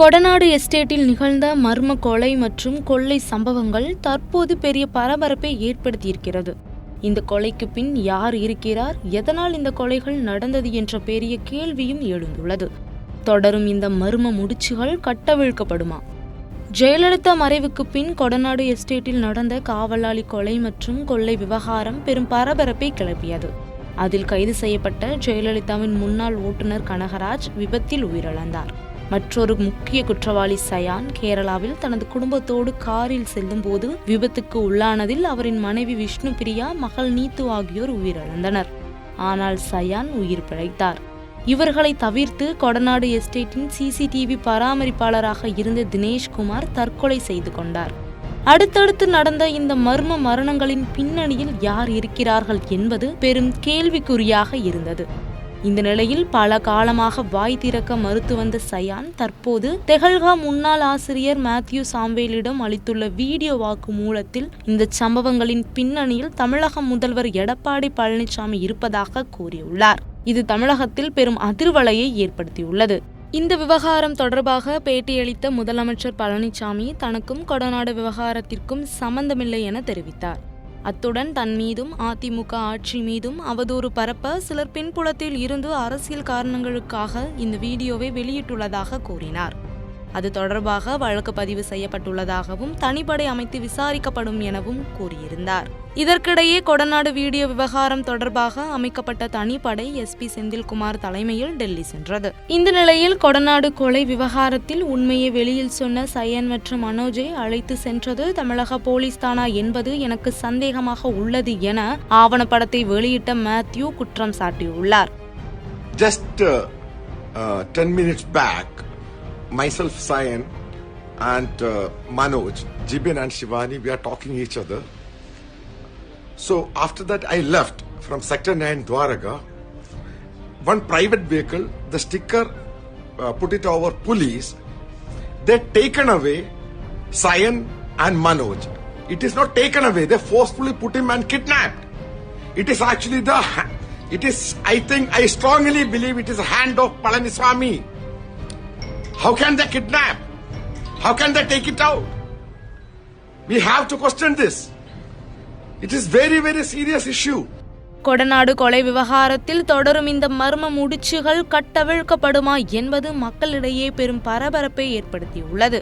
கொடநாடு எஸ்டேட்டில் நிகழ்ந்த மர்ம கொலை மற்றும் கொள்ளை சம்பவங்கள் தற்போது பெரிய பரபரப்பை ஏற்படுத்தியிருக்கிறது. இந்த கொலைக்கு பின் யார் இருக்கிறார்? எதனால் இந்த கொலைகள் நடந்தது என்ற பெரிய கேள்வியும் எழுந்துள்ளது. தொடரும் இந்த மர்ம முடிச்சுகள் கட்டவிழ்க்கப்படுமா? ஜெயலலிதா மறைவுக்கு பின் கொடநாடு எஸ்டேட்டில் நடந்த காவலாளி கொலை மற்றும் கொள்ளை விவகாரம் பெரும் பரபரப்பை கிளப்பியது. அதில் கைது செய்யப்பட்ட ஜெயலலிதாவின் முன்னாள் ஓட்டுநர் கனகராஜ் விபத்தில் உயிரிழந்தார். மற்றொரு முக்கிய குற்றவாளி சயான் கேரளாவில் தனது குடும்பத்தோடு காரில் செல்லும் போது விபத்துக்கு உள்ளானதில் அவரின் மனைவி விஷ்ணு பிரியா மகள் நீத்து ஆகியோர் உயிரிழந்தனர். ஆனால் சயான் உயிர் பிழைத்தார். இவர்களை தவிர்த்து கொடநாடு எஸ்டேட்டின் சிசிடிவி பராமரிப்பாளராக இருந்த தினேஷ்குமார் தற்கொலை செய்து கொண்டார். அடுத்தடுத்து நடந்த இந்த மர்ம மரணங்களின் பின்னணியில் யார் இருக்கிறார்கள் என்பது பெரும் கேள்விக்குறியாக இருந்தது. இந்த நிலையில் பல காலமாக வாய் திறக்க மறுத்து வந்த சயான் தற்போது தெஹல்கா முன்னாள் ஆசிரியர் மேத்யூ சாம்வேலிடம் அளித்துள்ள வீடியோ வாக்கு மூலத்தில் இந்த சம்பவங்களின் பின்னணியில் தமிழக முதல்வர் எடப்பாடி பழனிசாமி இருப்பதாக கூறியுள்ளார். இது தமிழகத்தில் பெரும் அதிர்வலையை ஏற்படுத்தியுள்ளது. இந்த விவகாரம் தொடர்பாக பேட்டியளித்த முதலமைச்சர் பழனிசாமி தனக்கும் கொடநாடு விவகாரத்திற்கும் சம்பந்தமில்லை என தெரிவித்தார். அத்துடன் தன் மீதும் அதிமுக ஆட்சி மீதும் அவதூறு பரப்ப சிலர் பின்புலத்தில் இருந்து அரசியல் காரணங்களுக்காக இந்த வீடியோவை வெளியிட்டுள்ளதாக கூறினார். அது தொடர்பாக வழக்கு பதிவு செய்யப்பட்டுள்ளதாகவும் தனிப்படை அமைத்து விசாரிக்கப்படும் எனவும் கூறியிருந்தார். இதற்கிடையே கொடநாடு வீடியோ விவகாரம் தொடர்பாக அமைக்கப்பட்ட தனிப்படை எஸ்பி செந்தில்குமார் தலைமையில் டெல்லி சென்றது. இந்த நிலையில் கொடநாடு கொலை விவகாரத்தில் உண்மையை வெளியில் சொன்ன சயன் மற்றும் மனோஜை அழைத்து சென்றது தமிழக போலீஸ் தானா என்பது எனக்கு சந்தேகமாக உள்ளது என ஆவணப்படத்தை வெளியிட்ட மேத்யூ குற்றம் சாட்டியுள்ளார். Just uh, uh, 10 minutes back, myself, Sayan, and uh, Manoj, Jibin and Shivani, we are talking each other. So after that, I left from Sector 9 Dwaraga. One private vehicle, the sticker uh, put it over police. They taken away Sayan and Manoj. It is not taken away. They forcefully put him and kidnapped. It is actually the. It is. I think. I strongly believe it is a hand of Palaniswamy. How can they kidnap? How can they take it out? We have to question this. It is very very serious issue. Kodanad கொலை விவகாரத்தில் தொடரும் இந்த மர்ம முடிச்சுகள் கட்டவிழ்க்கப்படுமா என்பது மக்களிடையே பெரும் பரபரப்பை ஏற்படுத்தியுள்ளது